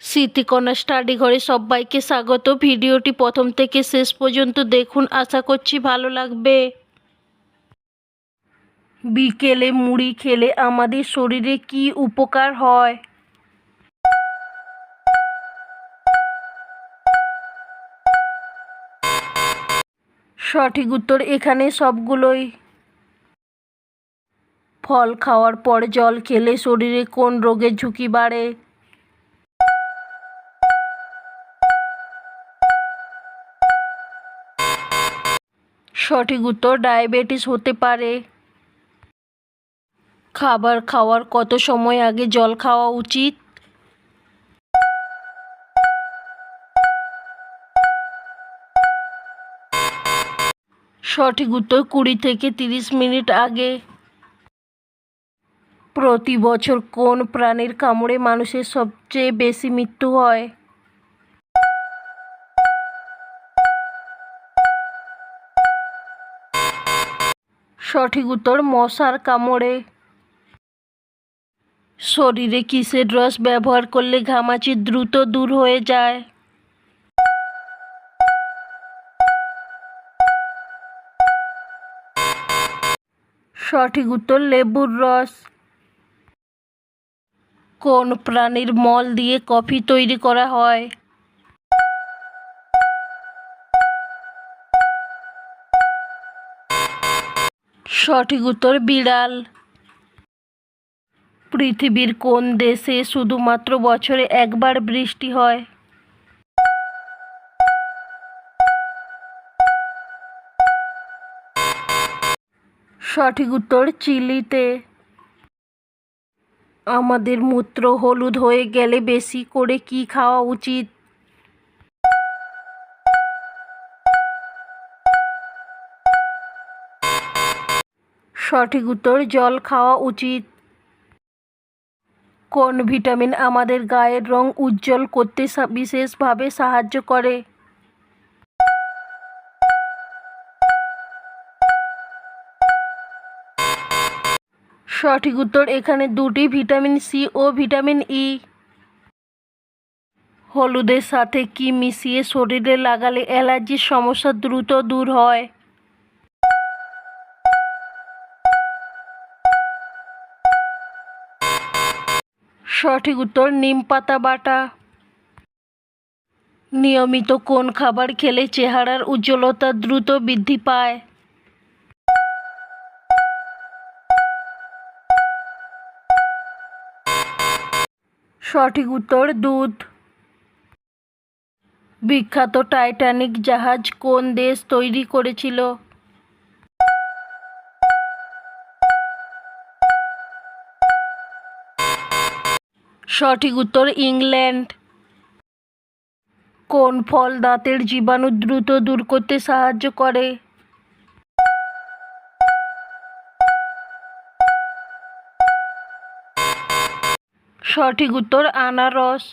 Smritikana study ঘরে সবাইকে স্বাগত। ভিডিওটি প্রথম থেকে শেষ পর্যন্ত দেখুন। আশা করছি ভালো লাগবে। বিকেলে মুড়ি খেলে আমাদের শরীরে কি উপকার হয়? সঠিক উত্তর এখানে সবগুলোই। ফল খাওয়ার পর জল খেলে শরীরে কোন রোগের ঝুঁকি বাড়ে? সঠিক উত্তর ডায়াবেটিস হতে পারে। খাবার খাওয়ার কত সময় আগে জল খাওয়া উচিত? সঠিক উত্তর কুড়ি থেকে তিরিশ মিনিট আগে। প্রতি বছর কোন প্রাণীর কামড়ে মানুষের সবচেয়ে বেশি মৃত্যু হয়? সঠিক উত্তর, মশার কামড়ে। শরীরে কিসের রস ব্যবহার করলে ঘামাচি দ্রুত দূর হয়ে যায়? সঠিক উত্তর, লেবুর রস। কোন প্রাণীর মল দিয়ে কফি তৈরি করা হয়? সঠিক উত্তর, বিড়াল। পৃথিবীর কোন দেশে শুধুমাত্র বছরে একবার বৃষ্টি হয়? সঠিক উত্তর, চিলিতে। আমাদের মূত্র হলুদ হয়ে গেলে বেশি করে কি খাওয়া উচিত? সঠিক উত্তর, জল খাওয়া উচিত। কোন ভিটামিন আমাদের গায়ের রং উজ্জ্বল করতে বিশেষভাবে সাহায্য করে? সঠিক উত্তর এখানে দুটি, ভিটামিন সি ও ভিটামিন ই হলুদের সাথে কি মিশিয়ে শরীরে লাগালে অ্যালার্জির সমস্যা দ্রুত দূর হয়? সঠিক উত্তর নিম পাতা বাটা। নিয়মিত কোন খাবার খেলে চেহারার উজ্জ্বলতা দ্রুত বৃদ্ধি পায়? সঠিক উত্তর দুধ। বিখ্যাত টাইটানিক জাহাজ কোন দেশ তৈরি করেছিল? সঠিক উত্তর ইংল্যান্ড। কোন ফল দাঁতের জীবাণু দ্রুত দূর করতে সাহায্য করে? সঠিক উত্তর আনারস।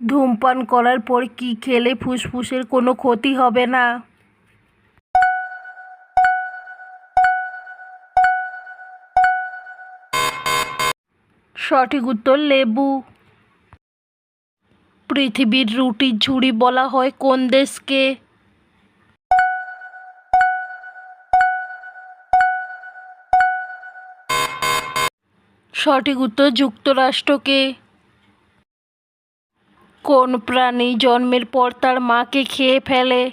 ধূমপান করার পর কি খেলে ফুসফুসের কোনো ক্ষতি হবে না? সঠিক উত্তর লেবু। পৃথিবীর রুটির ঝুড়ি বলা হয় কোন দেশকে? সঠিক উত্তর যুক্তরাষ্ট্রকে। কোন প্রাণী জন্মের পর তার মাকে খেয়ে ফেলে?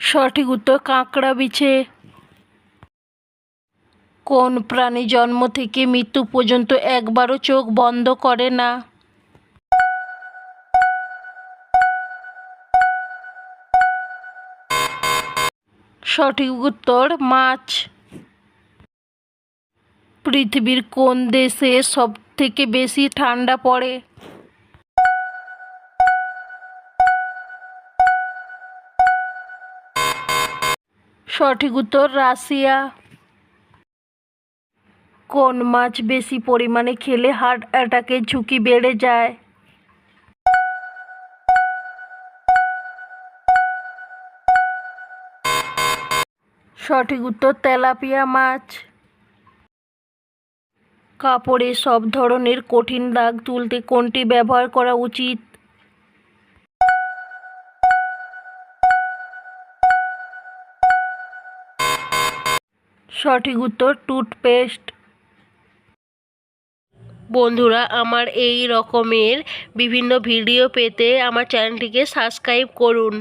সঠিক উত্তর কাঁকড়া বিছে। কোন প্রাণী জন্ম থেকে মৃত্যু পর্যন্ত একবারও চোখ বন্ধ করে না? সঠিক উত্তর, মাছ। পৃথিবীর কোন দেশে সব থেকে বেশি ঠান্ডা পড়ে? সঠিক উত্তর, রাশিয়া। কোন মাছ বেশি পরিমাণে খেলে হার্ট অ্যাটাকের ঝুঁকি বেড়ে যায়? সঠিক উত্তর, তেলাপিয়া মাছ। কাপড়ে সব ধরনের কঠিন দাগ তুলতে কোনটি ব্যবহার করা উচিত? সঠিক উত্তর টুথপেস্ট। বন্ধুরা আমার এই রকমের বিভিন্ন ভিডিও পেতে আমার চ্যানেলটিকে সাবস্ক্রাইব করুন।